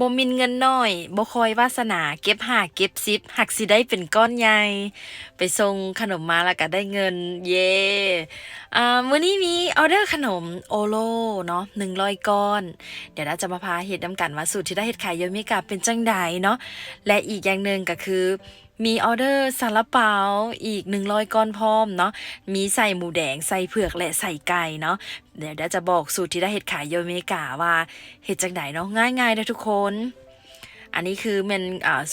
บ่มินเงินน้อยบ่คอยวาสนาเก็บหาเก็บซิบหักสิได้เป็นก้อนใหญ่ไปส่งขนมมาแล้วก็ได้เงิน เย่อ่ามื้อนี้มีออเดอร์ขนมโอโลเนาะหนึ่งลอยก้อน เดี๋ยวเราจะมาพาเห็ดนํกันว่าสูตรที่ได้เห็ดขายยมิกาเป็นจังใดเนาะและอีกอย่างหนึ่งก็คือ มีออเดอร์ซาลาเปาอีก 100ก้อนพร้อมเนาะมีใส่หมูแดงใส่เผือกและใส่ไก่เนาะเดี๋ยวจะบอกสูตรที่ได้เห็ดขายโยเมกาว่าเห็ดจากไหนเนาะง่ายๆนะทุกคน อันนี้คือเป็น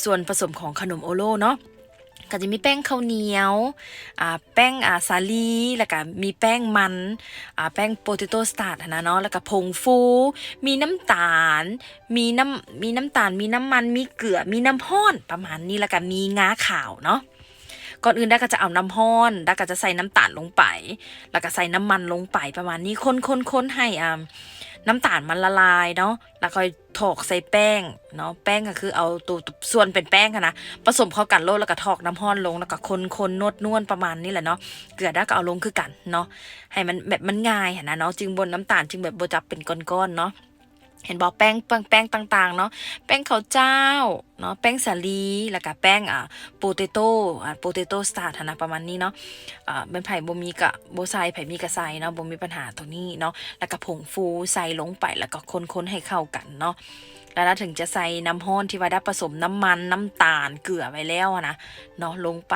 ส่วนผสมของขนมโอโลเนาะ ก็จะมีแป้งข้าวเหนียวอ่าแป้งอ่าสาลีแล้วก็มีแป้งมันอ่าแป้งโปเตโต้สตาร์ทนะเนาะแล้วก็ผงฟู มีน้ำตาล มีน้ำมีน้ำตาล มีน้ำมัน มีเกลือ มีน้ำห้อนประมาณนี้แล้วก็มีงาขาวเนาะก่อนอื่นด้ก็จะเอาน้ำห้อนด้ก็จะใส่น้ำตาลลงไป แล้วก็ใส่น้ำมันลงไปประมาณนี้คนคนคนให้อ่า น้ำตาลมันละลายเนาะแล้วค่อยถอกใส่แป้งเนาะแป้งก็คือเอาตัวส่วนเป็นแป้งอะนะผสมเข้ากันโลดแล้วก็ถอกน้ำห้อนลงแล้วก็คนคนนวดนวลประมาณนี้แหละเนาะเกลือได้ก็เอาลงคือกันเนาะให้มันแบบมันง่ายอะนะเนาะจึงบนน้ำตาลจึงแบบบจับเป็นก้อนๆเนาะ เห็นบอกแป้งแป้งแป้งต่างๆเนาะแป้งข้าวเจ้าเนาะแป้งสาลีแล้วก็แป้งอ่าโปเตโต้อ่าโปเตโต้สตาร์ทนะประมาณนี้เนาะอ่าเป็นไผ่บ่มีกะโบ่ใส่ไผ่มีกะใส่เนาะบ่มีปัญหาตรงนี้เนาะแล้วก็ผงฟูใส่ลงไปแล้วก็คนๆให้เข้ากันเนาะแล้วถึงจะใส่น้ำห้อนที่ว่าได้ผสมน้ำมันน้ำตาลเกลือไว้แล้วนะเนาะลงไป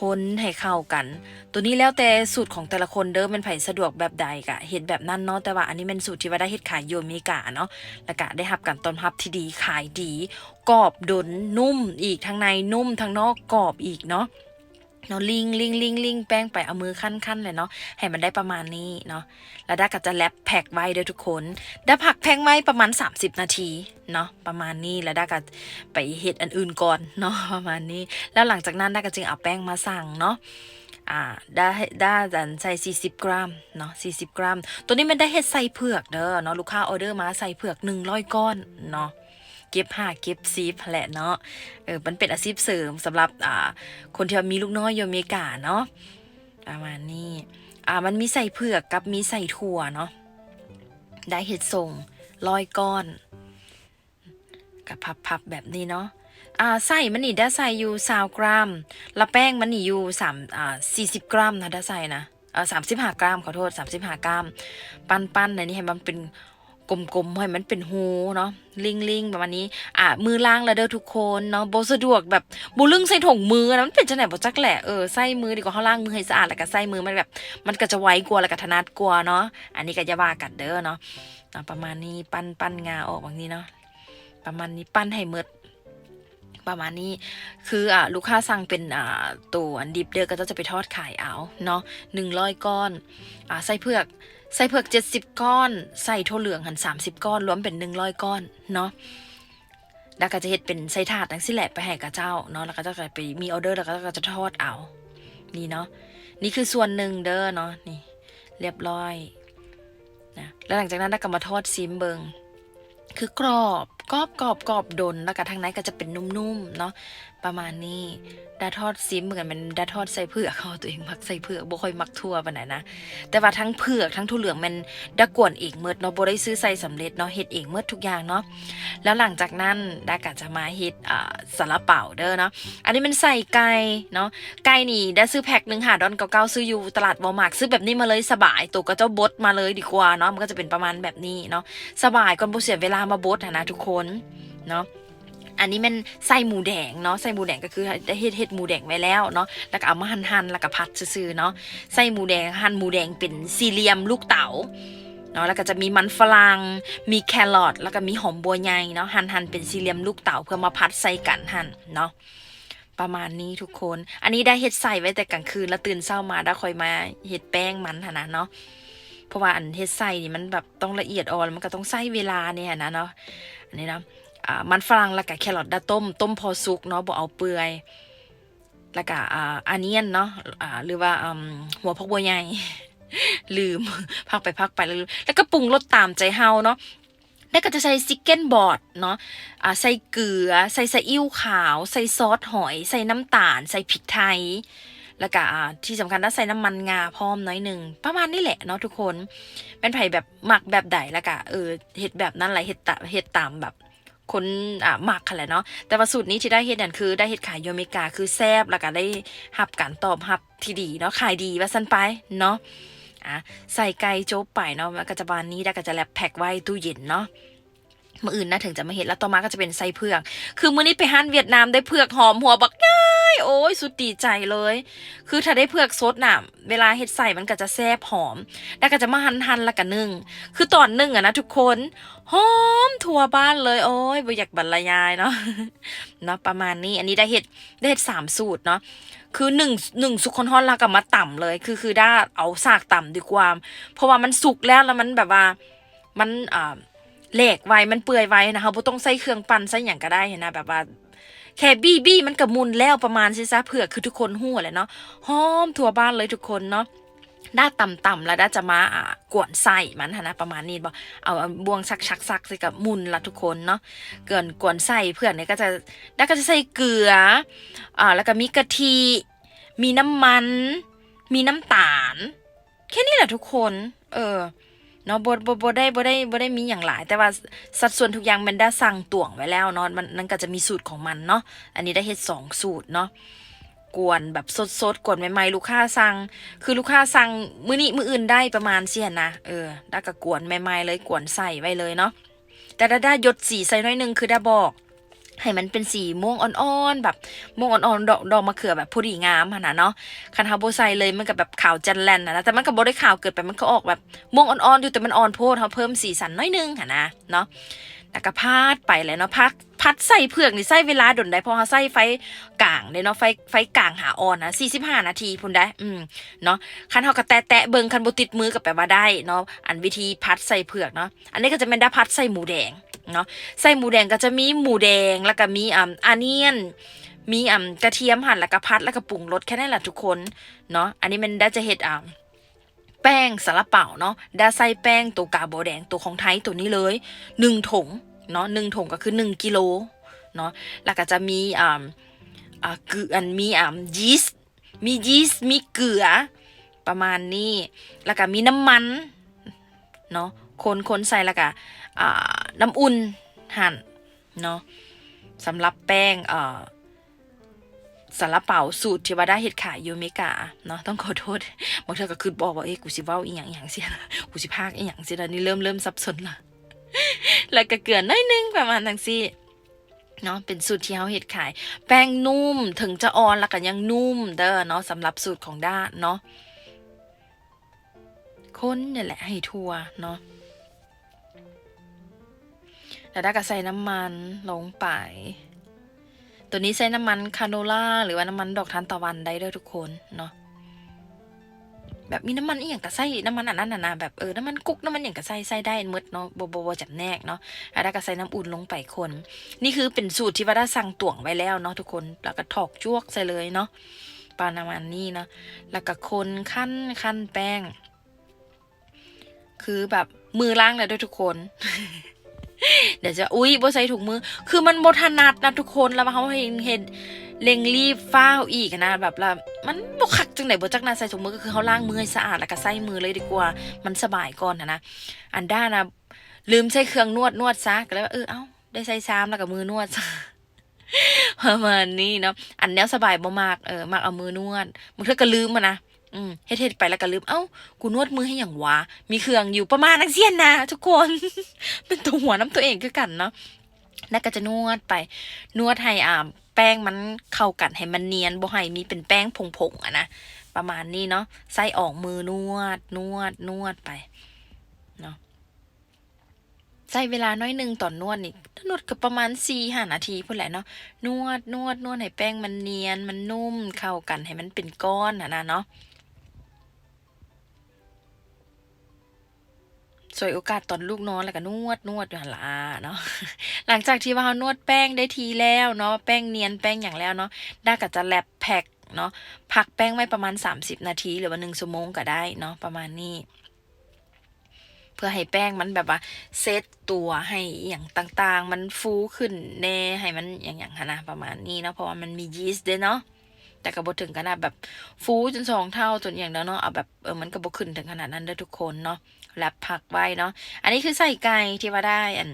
คนให้เข้ากัน ตัวนี้แล้วแต่สูตรของแต่ละคนเด้อเป็นไผสะดวกแบบใดกะเห็ดแบบนั้นเนาะแต่ว่าอันนี้เป็นสูตรที่ว่าได้เห็ดขายโยมิกะเนาะแล้วก็ได้รับการต้อนรับที่ดีขายดีกรอบดนนุ่มอีกทั้งในนุ่มทั้งนอกกรอบอีกเนาะ เนาะลิงลิงลิงลิงแป้งไปเอามือขั้นๆเลยเนาะให้มันได้ประมาณนี้เนาะแล้วด้ก็จะแรปแพ็กไว้ด้อทุกคนด้ผักแพ็กไว้ประมาณ 30 นาทีเนาะประมาณนี้แล้วด้ก็ไปเฮ็ดอันอื่นก่อนเนาะประมาณนี้ แล้วหลังจากนั้นด้ก็จึงเอาแป้งมาสั่งเนาะอ่าได้ได้ดันใส่40 กรัมเนาะ40 กรัม ตัวนี้มันได้เฮ็ดใส่เผือกเด้อเนาะลูกค้าออเดอร์มาใส่เผือก 100 ก้อนเนาะ เก็บห้าเก็บซีฟแหละเนาะเออมันเป็นอาชีพเสริมสำหรับอ่าคนที่มีลูกน้อยอยู่อเมริกาเนาะประมาณนี้อ่ามันมีใส่เผือกกับมีใส่ถั่วเนาะได้เฮ็ดส่งร้อยก้อนกับพับๆแบบนี้เนาะอ่าใส่มันนี่ได้ใส่อยู่สาวกรัมละแป้งมันนี่อยู่สามอ่าสี่สิบกรัมนะได้ใส่นะเออสามสิบห้ากรัมขอโทษสามสิบห้ากรัม ปั้นป้นในนี้ให้มันเป็น กลมๆให้มันเป็นหูเนาะลิงลิงประมาณนี้ อ่ามือล้างแล้วเด้อทุกคนเนาะโบสะดวกแบบบูลึงใส่ถุงมือนะมันเป็นจังไหนบ่จักแหละเออใส่มือดีกว่าเขาล้างมือให้สะอาดแล้วก็ใส่มือมันแบบ มันก็จะไวกว่าแล้วก็ถนัดกว่าเนาะอันนี้ก็จะว่ากันเด้อเนาะประมาณนี้ปั้นปั้นงาออกแบบนี้เนาะประมาณนี้ปั้นให้หมดประมาณนี้คืออ่าลูกค้าสั่งเป็นอ่าตัวอันดิบเด้อก็จะไปทอดขายเอาเนาะหนึ่งร้อยก้อนอ่าใส่เผือก ใส่เผือกเจ็ดสิบก้อน ใส่ถั่วเหลืองหันสามสิบก้อน รวมเป็นหนึ่งร้อยก้อนเนาะแล้วก็จะเฮ็ดเป็นใส่ถาดทั้งสิแหละไปให้กับเจ้าเนาะแล้วก็จะไปมีออเดอร์แล้วก็จะทอดเอา นี่เนาะนี่คือส่วนหนึ่งเด้อเนาะนี่ เรียบร้อยนะแล้วหลังจากนั้นก็มาทอดซิมเบิงคือกรอบกรอบกรอบกรอบดนแล้วก็ทางในก็จะเป็นนุ่มๆเนาะ ประมาณนี้ดาทอดซิมเหมือนมันดาทอดใส่เผือกเขาตัวเองมักใส่เผือกบ่ค่อยมักทั่วปานไหนนะแต่ว่าทั้งเผือกทั้งถั่วเหลืองมันดากวนเองเมิดเนาะบ่ได้ซื้อใส่สำเร็จเนาะเฮ็ดเองเมิดทุกอย่างเนาะแล้วหลังจากนั้นดาก็จะมาเฮ็ดอ่าซาลาเปาเด้อเนาะอันนี้มันใส่ไก่เนาะไก่นี่ได้ซื้อแพ็คหนึงหาดอนเก่าๆซื้ออยู่ตลาดวอลมาร์ทซื้อแบบนี้มาเลยสบายตัวก็เจ้าบดมาเลยดีกว่าเนาะมันก็จะเป็นประมาณแบบนี้เนาะสบายก่อนบ่เสียเวลามาบดนะทุกคนเนาะ อันนี้มันใส่หมูแดงเนาะใส่หมูแดงก็คือได้เฮ็ดเฮ็ดหมูแดงไว้แล้วเนาะแล้วก็เอามาหั่นๆแล้วก็ผัดซื่อๆเนาะใส่หมูแดงหั่นหมูแดงเป็นสี่เหลี่ยมลูกเต๋าเนาะแล้วก็จะมีมันฝรั่งมีแครอทแล้วก็มีหอมบัวใหญ่เนาะหั่นๆเป็นสี่เหลี่ยมลูกเต๋าเพื่อมาพัดใส่กันหั่นเนาะประมาณนี้ทุกคน อันนี้ได้เฮ็ดใส่ไว้แต่กลางคืนแล้วตื่นเช้ามาได้คอยมาเฮ็ดแป้งมันนะเนาะเพราะว่าอันเฮ็ดไส้นี่มันแบบต้องละเอียดอ่อนมันก็ต้องใช้เวลาเนี่ยนะเนาะอันนี้เนาะ อ่ามันฝรั่งแล้วก็แครอทดาต้ม ต้มพอสุกเนาะบ่เอาเปื่อยแล้วก็อ่าอันเนียนเนาะอ่าหรือว่าหัวพกบัวใหญ่ลืมพักไปพักไปแล้วแล้วก็ปรุงรสตามใจเฮาเนาะแล้วก็จะใส่ซิกเก้นบอร์ดเนาะอ่าใส่เกลือ ใส่ซีอิ๊วขาว ใส่ซอสหอย ใส่น้ำตาล ใส่พริกไทย แล้วก็ที่สำคัญถ้าใส่น้ำมันงาพร้อมน้อยหนึ่ง ประมาณนี้แหละเนาะทุกคนเป็นไผ่แบบหมักแบบใดแล้วก็เออเห็ดแบบนั้นแหละเห็ดตะเห็ดตามแบบ คนอ่าหมักค่ะแหละเนาะแต่ว่าสูตรนี้ที่ได้เฮ็ดนั่นคือได้เฮ็ดขายอยเมริกาคือแซบแล้วก็ได้หับการตอบหับที่ดีเนาะขายดีว่าสั้นไปเนาะอะใส่ไก่โจ๊บไปเนาะแล้วก็จะบานนี้แล้วก็จะแลบแพ็กไว้ตู้เย็นเนาะ มื่ออื่นนะถึงจะมาเห็นแล้วต่อมาก็จะเป็นไส้เผือก คือมื้อนี้ไปฮั่นเวียดนามได้เผือกหอมหัวบักง่ายโอ้ยสุดดีใจเลย คือถ้าได้เผือกสดน่ะเวลาเฮ็ดใส่มันก็จะแซ่บหอม แล้วก็จะมาหั่นหั่นๆแล้วก็นึ่ง คือตอนนึ่งอะนะทุกคนหอมทั่วบ้านเลยโอ้ยบ่อยากบรรยายเนาะเนาะประมาณนี้อันนี้ได้เห็ดได้เห็ดสามสูตรเนาะคือหนึ่งหนึ่งสุกคนฮอนแล้วก็มาต่ำเลย คือคือได้เอาสากต่ำดีกว่า เพราะว่ามันสุกแล้วแล้วมันแบบว่ามันอ่า แหลกไวมันเปื่อยไวนะคะบ่ต้องใส่เครื่องปั่นใส่หยังก็ได้นะแบบว่าแค่บี้บี้มันก็มุนแล้วประมาณซิซะเผื่อคือทุกคนหู้แหละเนาะหอมทั่วบ้านเลยทุกคนเนาะด้าต่ำๆแล้วด้าจะมาอ่ากวนใส่มันนะประมาณนี้บ่เอาเอาบวงชักชักซักใส่กับมุนละทุกคนเนาะเกินกวนใส่เพื่อนเนี่ยก็จะด้าก็จะใส่เกลืออ่าแล้วก็มีกะทิมีน้ำมัน มีน้ำตาล แค่นี้แหละทุกคน เออ เนาะบ่บ่บ่ได้บ่ได้บ่ได้มีอย่างหลาย แต่ว่าสัดส่วนทุกอย่างมันได้สั่งตวงไว้แล้วเนาะมันนั่นก็จะมีสูตรของมันเนาะอันนี้ได้เฮ็ดสองสูตรเนาะกวนแบบสดๆกวนใหม่ๆลูกค้าสั่งคือลูกค้าสั่งมื้อนี้มื้ออื่นได้ประมาณเสียนะเออได้ก็กวนใหม่ๆเลยกวนใส่ไว้เลยเนาะแต่ได้ได้ยดสีใส่น้อยนึงคือได้บอก ให้มันเป็นสีม่วงอ่อนๆแบบม่วงอ่อนๆดอกดอกมะเขือแบบพอดีงามหั่นน่ะเนาะคันเฮาบ่ใส่เลยมันก็แบบขาวจันแลนนะแต่มันก็บ่ได้ขาวเกินไปมันก็ออกแบบม่วงอ่อนๆอยู่แต่มันอ่อนโพดเฮาเพิ่มสีสันน้อยนึงหั่นนะเนาะแล้วก็พาดไปเลยเนาะพักพัดใส่เผือกนี่ใส่เวลาดนได้พราะเฮาใส่ไฟกลางเด้เนาะไฟไฟกลางหาอ่อนนะ45 นาทีพุ่นได้อืมเนาะคันเฮาก็แตะเบิ่งคันบ่ติดมือก็แปลว่าได้เนาะอันวิธีพัดใส่เผือกเนาะอันนี้ก็จะเป็นได้พัดใส่หมูแดง เนาะใส่หมูแดงก็จะมีหมูแดงแล้วก็มีอ่าอาเนียน มีอ่ากระเทียมหั่นแล้วก็พัดแล้วก็ปรุงรสแค่นั้นแหละทุกคนเนาะอันนี้มันได้จะเห็ดอ่าแป้งสาลาเป่าเนาะได้ใส่แป้งตัวกาโบแดงตัวของไทยตัวนี้เลยหนึ่งถุงเนาะหนึ่งถุงก็คือหนึ่งกิโลเนาะแล้วก็จะมีอ่าอ่าเกลืออันมีอ่ายีสต์มียีสต์มีเกลือ ประมาณนี้แล้วก็มีน้ำมันเนาะคนคนใส่แล้วก็ น้ำอุ่นหั่นเนาะสำหรับแป้งสาลาเป่าสูตรที่ว่าได้เฮ็ดขายยูเมกาเนาะต้องขอโทษบางเธอก็คือบอกว่าเอ้กูสิเว้าอีหยังอีหยังเสียนะกูสิพากอีหยังเสียแล้วนี่เริ่มเริ่มสับสนละแล้วก็เกลือน้อยนึงประมาณจังซี่เนาะเป็นสูตรที่เฮาเฮ็ดขาย แป้งนุ่มถึงจะอ่อนแล้วก็ยังนุ่มเด้อเนาะสำหรับสูตรของด้าเนาะคนเนี่ยแหละให้ทัวเนาะ แล้วด้าก็ใส่น้ำมันลงไป ตัวนี้ใช้น้ำมันคาโนล่าหรือว่าน้ำมันดอกทานตะวันได้ด้วยทุกคนเนาะแบบมีน้ำมันอีหยังก็ใส่น้ำมันอันนั้นนะนแบบเออน้ำมันกุ๊กน้ำมันอย่างก็ใส่ใส่ได้หมดเนาะบ่บ่บ่จับแนกเนาะแล้วก็ใส่น้ำอุ่นลงไปคน นี่คือเป็นสูตรที่ว่าได้สั่งตวงไว้แล้วเนาะทุกคนแล้วก็ถอกจวกใส่เลยเนาะปานามันนี่เนาะแล้วก็คนขั้นขั้นแป้ง คือแบบมือล้างเลยด้วยทุกคน เดี๋ยวจะอุ้ยบ่ใส่ถุงมือ คือมันบ่ถนัดนะทุกคนแล้วเขาเห็นเห็นเร่งรีบฟ้าวอีกนะแบบละมันบ่คักจังไหนบ่จักนาใส่ถุงมือก็คือเขาล้างมือให้สะอาดแล้วก็ใส่มือเลยดีกว่า มันสบายก่อนนะนะอันด้านะลืมใช้เครื่องนวดนวดซะก็เลยว่าเออเอ้าได้ใส่ซ้ำแล้วก็มือนวดซะประมาณนี้เนาะอันแนวสบายบ่มากเออมากเอามือนวดบางเทื่อก็ลืมมานะ อืมเฮ็ดเฮ็ดไปแล้วก็ลืมเอ้ากูนวดมือให้อย่างวะมีเครื่องอยู่ประมาณนักเสียนนะทุกคน เป็นตัวหัวน้ำตัวเองคือกันเนาะแล้วก็จะนวดไป นวดให้อ่าแป้งมันเข้ากันให้มันเนียนบ่ให้มีเป็นแป้งผงๆอะนะประมาณนี้เนาะใส่ออกมือนวด นวดนวดไปเนาะใส่เวลาน้อยหนึ่งต่อนนวดนี่นวดก็ประมาณสี่ห้านาทีพุ่นแหละเนาะนวดนวดนวดให้แป้งมันเนียนมันนุ่มเข้ากันให้มันเป็นก้อนอะนะเนาะ สวยโอกาสตอนลูกนอนแล้วก็นวดนวดอยู่หันละเนาะหลังจากที่ว่าเรานวดแป้งได้ทีแล้วเนาะแป้งเนียนแป้งอย่างแล้วเนาะด้าก็จะแลบแพ็คเนาะพักแป้งไว้ประมาณ 30 นาที หรือว่าหนึ่งชั่วโมงก็ได้เนาะประมาณนี้ เพื่อให้แป้งมันแบบว่าเซตตัวให้อย่างต่างๆ มันฟูขึ้นแน่ให้มันอย่างอย่างนะประมาณนี้เนาะเพราะว่ามันมียีสต์ด้วยเนาะ แต่ก็บ่ถึงขนาดแบบฟูจนสองเท่าจนอย่างนั้นเนาะเอาแบบเออมันก็บ่ขึ้นถึงขนาดนั้นเด้ทุกคนเนาะแลบผักไว้เนาะอันนี้คือใส่ไก่ที่ว่าได้อัน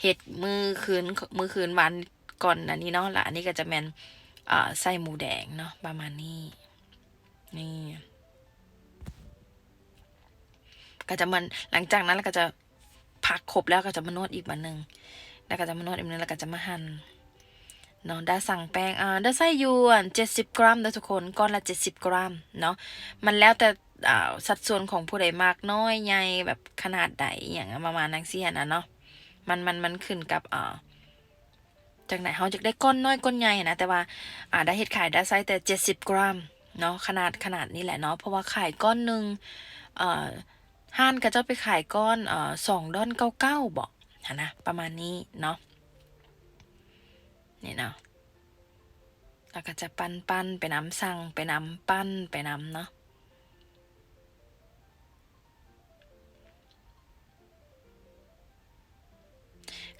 เห็ดมือคืนมือคืนวันก่อนอันนี้เนาะละอันนี้ก็จะแมนอ่าใส่หมูแดงเนาะประมาณนี้นี่ก็จะมันหลังจากนั้นเราก็จะพักครบแล้วก็จะมานวดอีกวันหนึ่งแล้วก็จะมานวดอีกวันหนึงแล้วก็จะมาหั่น เนาะได้สั่งแป้งอ่าได้ใส่อยูอะเจ็ดสิบกรัมเด้อทุกคนก้อนละเจ็ดสิบกรัมเนาะมันแล้วแต่อ่าสัดส่วนของผู้ใดมากน้อยใหญ่แบบขนาดใดอย่างประมาณนั้นเสียนะเนาะมันมันมันขึ้นกับอ่าจากไหนเขาจะได้ก้อนน้อยก้อนใหญ่นะแต่ว่าอ่าได้เห็ดขายได้ไส์แต่เจ็ดสิบกรัมเนาะขนาดขนาดนี้แหละเนาะเพราะว่าขายก้อนหนึ่งเอ่อห้านก็จะไปขายก้อนเอ่อสองดอนเก้าเก้าบอกนะประมาณนี้เนาะ นี่เนาะแล้วก็จะปั้นปั้นไปน้ำสั่งไปน้ำปั้นไปน้ำเนาะ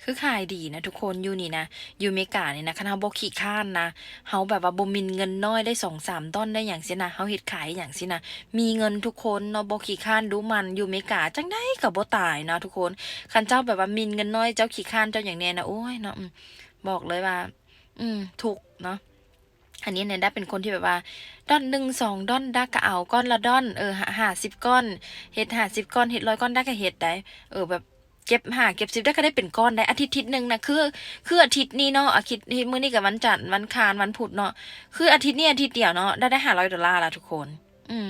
คือขายดีนะทุกคนอยู่นี่นะอยู่เมกานี่นะคันเฮาบ่ขี้ข้านนะเฮาแบบว่าบ่มินเงินน้อยได้สองสามดอนได้อย่างสินะเฮาเฮ็ดขายอย่างสินะมีเงินทุกคนเนาะบ่ขี้ข้านดูมันอยู่เมกาจังได้ก็บ่ตายเนาะทุกคนคันเจ้าแบบว่ามินเงินน้อยเจ้าขี้ข้านเจ้าอย่างแน่นะโอ้ยเนาะ บอกเลยว่า อืม ถูกเนาะอันนี้เนี่ยได้เป็นคนที่แบบว่าดอนหนึ่งสองดอนด้ก็เอาก้อนละดอนเออหาสิบก้อนเฮ็ดหาสิบก้อนเฮ็ดร้อยก้อนได้ก็เฮ็ดได้เออแบบเก็บหาเก็บสิบได้ก็ได้เป็นก้อนได้อาทิตย์ทิศหนึ่งนะคือคืออาทิตย์นี้เนาะอาทิตย์มื้อนี้กับวันจันทร์วันคารวันพุธเนาะคืออาทิตย์นี้อาทิตย์เดียวเนาะได้ได้หาร้อยดอลลาร์ละทุกคน อืม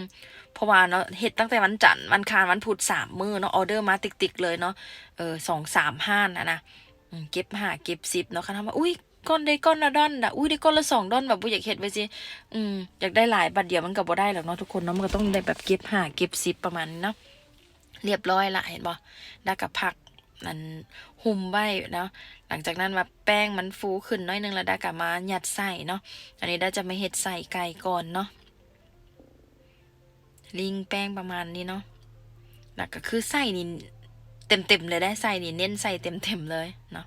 เพราะว่าเนาะเฮ็ดตั้งแต่วันจันทร์วันคารวันพุธสามมื้อเนาะออเดอร์มาติกๆเลยเนาะเออสองสามห้านนะนะ เก็บหาเก็บสิบเนาะคันทำว่าอุ้ยก้อนได้ก้อนละดอนนะอุ้ยได้ก้อนละสองดอนแบบบ่อยากเฮ็ดไว้สิอืมอยากได้หลายบัดเดียวมันก็บ่ได้หรอกเนาะทุกคนเนาะมันก็ต้องได้แบบเก็บหาเก็บสิบประมาณเนาะเรียบร้อยละเห็นบ่ได้กับผักนั่นหุ้มไว้เนาะหลังจากนั้นว่าแป้งมันฟูขึ้นน้อยนึงแล้วได้กับมาหยัดใส่เนาะอันนี้ได้จะมาเฮ็ดใส่ไก่ก่อนเนาะลิงแป้งประมาณนี้เนาะแล้วก็คือใส่นี่ เต็มๆเลยได้ใส่นี่เน้นใส่เต็มๆเลยเนาะ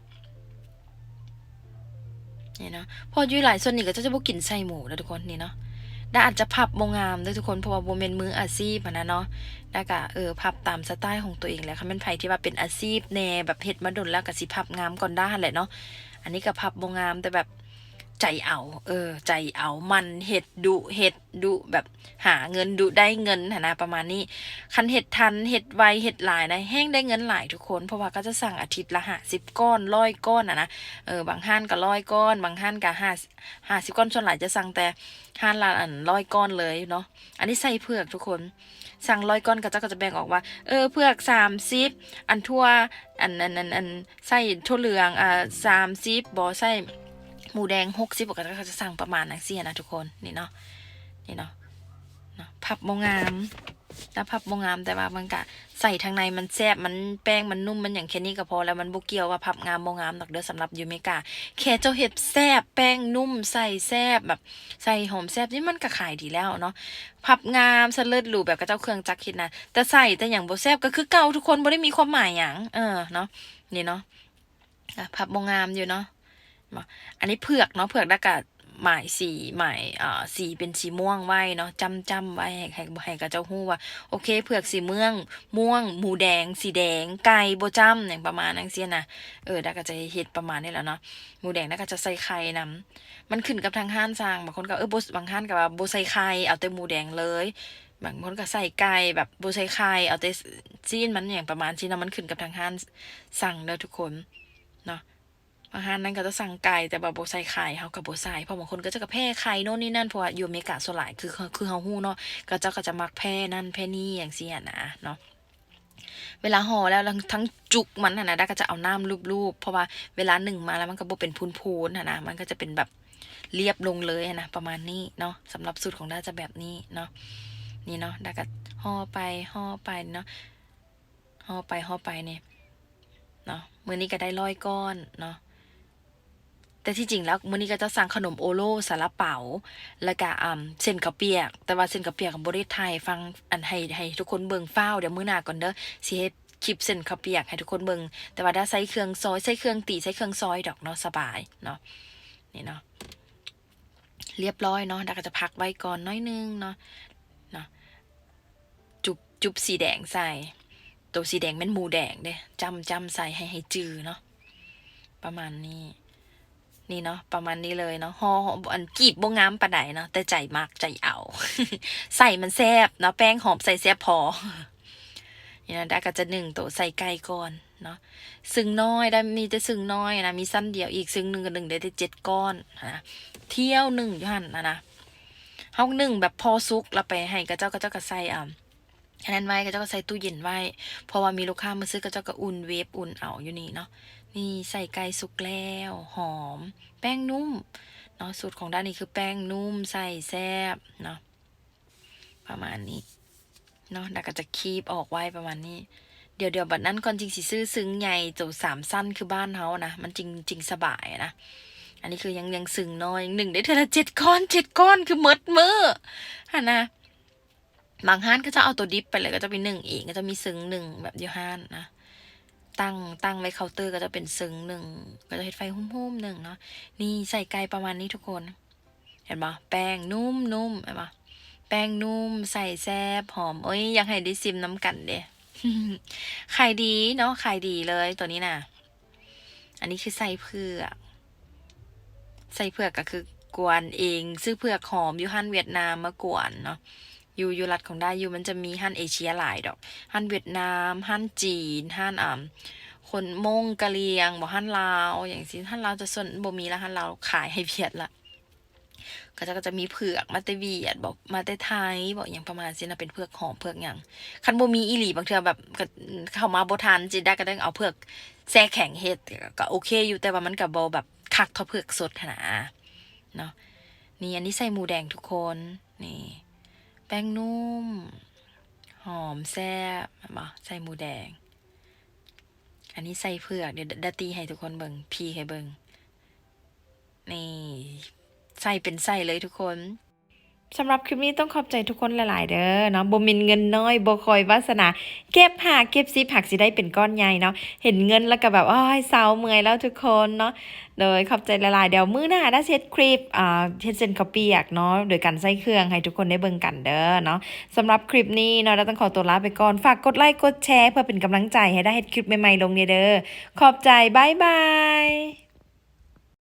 นี่เนาะพออยู่หลายส่วนนี่ก็จะจะบ่กินใส่หมูแล้วทุกคนนี่เนาะได้อาจจะพับโมงามด้วยทุกคนเพราะว่าโบเมนมืออาชีพนะเนาะแล้ก็เออพับตามสไตล์ของตัวเองแหละค่ะเป็นไผที่ว่าเป็นอาชีพแน่แบบเฮ็ดมาดนแล้วก็สิพับงามก่อนได้แหละเนาะอันนี้ก็พับโมงามแต่แบบ ใจเอา เออ ใจเอามันเห็ดดุเห็ดดุแบบหาเงินดุได้เงินหั้นนะประมาณนี้ คันเห็ดทันเห็ดไวเห็ดหลายนะแห้งได้เงินหลายทุกคน เพราะว่าก็จะสั่งอาทิตย์ละห้าสิบก้อนร้อยก้อนอะนะเออบางห้านก็ร้อยก้อน บางห้านก็ห้าห้าสิบก้อนส่วนหลายจะสั่งแต่ห้านละอันร้อยก้อนเลยเนาะอันนี้ใส่เผือกทุกคนสั่งร้อยก้อนก็จะก็จะแบ่งออกว่า เออเผือกสามสิบอันทั่วอันอันอันอันใส่ทั่วเหลืองอ่าสามสิบบอใส่ หมูแดงหกสิบก็จะก็จะสั่งประมาณนั้นเสียนะทุกคนนี่เนาะนี่เนาะเนาะพับโมงามแล้วพับโมงามแต่ว่ามันกะใส่ทางในมันแซบมันแป้งมันนุ่มมันอย่างแค่นี้ก็พอแล้วมันบุเกี่ยวว่าพับงามโมงามดอกเด้อสำหรับยูเมกาแค่เจ้าเห็ดแซบแป้งนุ่มใส่แซบแบบ ใส่หอมแซบนี่มันก็ขายดีแล้วเนาะพับงามสเลิศหรูแบบกระเจ้าเครื่องจักรคิดนะแต่ใส่แต่อย่างโบแซบก็คือเก่าทุกคนบ่ได้มีความหมายอย่างเออเนาะนี่เนาะอะพับโมงามอยู่เนาะ มาอันนี้เผือกเนาะเผือกดากาหมายสีหมายอ่าสีเป็นสีม่วงไว้เนาะจำจำไว้ให้ให้ให้กับเจ้าฮู้ว่าโอเคเผือกสีเมืองม่วง หมูแดง สีแดง ไก่โบจ้ำอย่างประมาณนั้นเสียนะเออดาก็จะเฮ็ดประมาณนี้แหล้วเนาะหมูแดงดาก็จะใส่ไข่นำมันขึ้นกับทางห้านสร้างบางคนก็เออบบางห้านก็ว่าบ่ใส่ไข่เอาแต่หมูแดงเลยบางคนก็ใส่ไก่แบบบใส่ไข่เอาแต่ซีนมันอย่างประมาณที่นะมันขึ้นกับทางห้านสั่งเด้อทุกคนเนาะ บางห้านนั้นก็จะสั่งไก่แต่แบบบ่ใส่ไข่เฮาก็บ่ใส่เพราะบางคนก็จะกระแพ้ไข่โน่นนี่นั่นเพราะว่าอยู่อเมริกาส่วนหลายคือคือเฮาฮู้เนาะก็เจ้าก็จะมักแพ้นั่นแพ้นี่อย่างเสียนะเนาะเวลาห่อแล้วทั้งจุกมันนะนะด้าก็จะเอาน้ำลูบๆเพราะว่าเวลาหนึ่งมาแล้วมันก็บ่เป็นพูนๆนะนะมันก็จะเป็นแบบเรียบลงเลยนะประมาณนี้เนาะสำหรับสูตรของด้าจะแบบนี้เนาะนี่เนาะด้าก็ห่อไปห่อไปเนาะห่อไปห่อไปเนี่ยเนาะมือนี้ก็ได้ร้อยก้อนเนาะ แต่ที่จริงแล้วมื้อนี้ก็จะสั่งขนมโอโลซาลาเปาแล้วก็อ่าเส้นข้าวเปียก แต่ว่าเส้นข้าวเปียกของบริษัทไทยฟังอันให้ให้ทุกคนเบิ่งฟ้าเดี๋ยวมื้อหน้าก่อนเด้อสิเฮ็ดคลิปเส้นข้าวเปียกให้ทุกคนเบิ่งแต่ว่าถ้าใส่เครื่องซอยใส่เครื่องตีใส่เครื่องซอยดอกเนาะสบายเนาะนี่เนาะเรียบร้อยเนาะดาก็จะพักไว้ก่อนน้อยนึงเนาะเนาะจุบจุบสีแดงใส่ ตัวสีแดงเป็นหมูแดงเด้จำจำใส่ให้ให้จือเนาะประมาณนี้ นี่เนาะประมาณนี้เลยเนาะห่ออันกีบบงงามปะไดเนาะแต่ใจมากใจเอา ใส่มันแซบเนาะแป้งหอมใส่แซบพอนี่นะดาก็จะหนึ่งตัวใส่ไก่ก่อนเนาะซึ่งน้อยได้มีแต่ซึ่งน้อยนะมีสั้นเดียวอีกซึ่งหนึ่งกับหนึ่งได้แต่เจ็ดก้อนนะเที่ยวหนึ่งอยู่หันนะนะเฮาหนึ่งแบบพอซุกแล้วไปให้กระเจ้ากระเจ้าก็ใส่อะอันนั้นไว้กระเจ้าก็ใส่ตู้เย็นไว้ เพราะว่ามีลูกค้ามาซื้อกระเจ้าก็อุ่นเวฟอุ่นเอาอยู่นี่เนาะ นี่ใส่ไก่สุกแล้วหอม แป้งนุ่มเนาะสูตรของด้านนี้คือแป้งนุ่มใส่แซบเนาะประมาณนี้เนาะแล้วก็จะคีบออกไว้ประมาณนี้ เดี๋ยวเดี๋ยวบัดนั้นก่อนจริงสิซื้อซึ้งใหญ่ตัวสามสั้นคือบ้านเฮานะมันจริงจริงสบายนะอันนี้คือยังยังซึ้งน้อยหนึ่งได้เท่าเจ็ดก้อนเจ็ดก้อนคือมดมือฮะนะบางห้านก็จะเอาตัวดิฟไปเลยก็จะเป็นหนึ่งอีกก็จะมีซึ้งหนึ่งแบบเดียวห้านนะ ตั้งตั้งไว้เคาน์เตอร์ก็จะเป็นซึ้งหนึ่งก็จะเห็ดไฟหุ้มๆหนึ่งเนาะนี่ใส่ไก่ประมาณนี้ทุกคน เห็นปะแป้งนุ่มนุ่มเห็นปะแป้งนุ่ม ใส่แซบหอมเอ้ยอยากให้ด้ซิมน้ำกันเด้ขายดีเนาะขายดีเลยตัวนี้น่ะ อันนี้คือใส่เผือกใส่เผือกก็คือกวนเอง ซื้อเผือกหอมยูฮันเวียดนามมากวนเนาะ อยู่อยู่รัฐของได้อยู่มันจะมีฮั่นเอเชียหลายดอกฮั่นเวียดนามฮั่นจีนฮั่นอ่าคนมงกะเหรียงบอกฮั่นลาวอย่างสิฮั่นลาวจะส่วนบ่มีแล้วฮั่นลาวขายให้เวียดละก็จะก็จะมีเผือกมาแต่เวียดบอกมาแต่ไทยบอกอย่างประมาณสินะเป็นเผือกหอมเผือกอย่างคันบ่มีอีหลีบางเทื่อแบบเข้ามาบ่ทันจิได้ก็ต้องเอาเผือกแช่แข็งเฮ็ดก็โอเคอยู่แต่ว่ามันก็บ่แบบคักท่าเผือกสดขนาดเนาะนี่อันนี้ใส่หมูแดงทุกคนนี่ ป้งนุ่ม หอมแซ่บมาใส่หมูแดง อันนี้ใส่เผือกเดี๋ยวดาตีให้ทุกคนเบิ่งพีให้เบิ่งนี่ใส่เป็นใส่เลยทุกคน สำหรับคลิปนี้ต้องขอบใจทุกคนหลายๆ เด้อเนาะบ่มินเงินน้อยบ่คอยวาสนา เก็บหาเก็บซิผักสิได้เป็นก้อนใหญ่เนาะเห็นเงินแล้วก็แบบอ้ยเศร้าเมื่อยแล้วทุกคนเนาะโดยขอบใจหลายๆเดี๋ยวมื้อหน้าได้เซตคลิปอ่าเฮ็ดเส้นข้าวเปียกเนาะโดยการใส่เครื่องให้ทุกคนได้เบิ่งกันเด้อเนาะสำหรับคลิปนี้เนาะเราต้องขอตัวลาไปก่อนฝากกดไลค์กดแชร์เพื่อเป็นกำลังใจให้ได้เฮ็ดคลิปใหม่ๆลงเนี่ยเด้อขอบใจบ๊ายบาย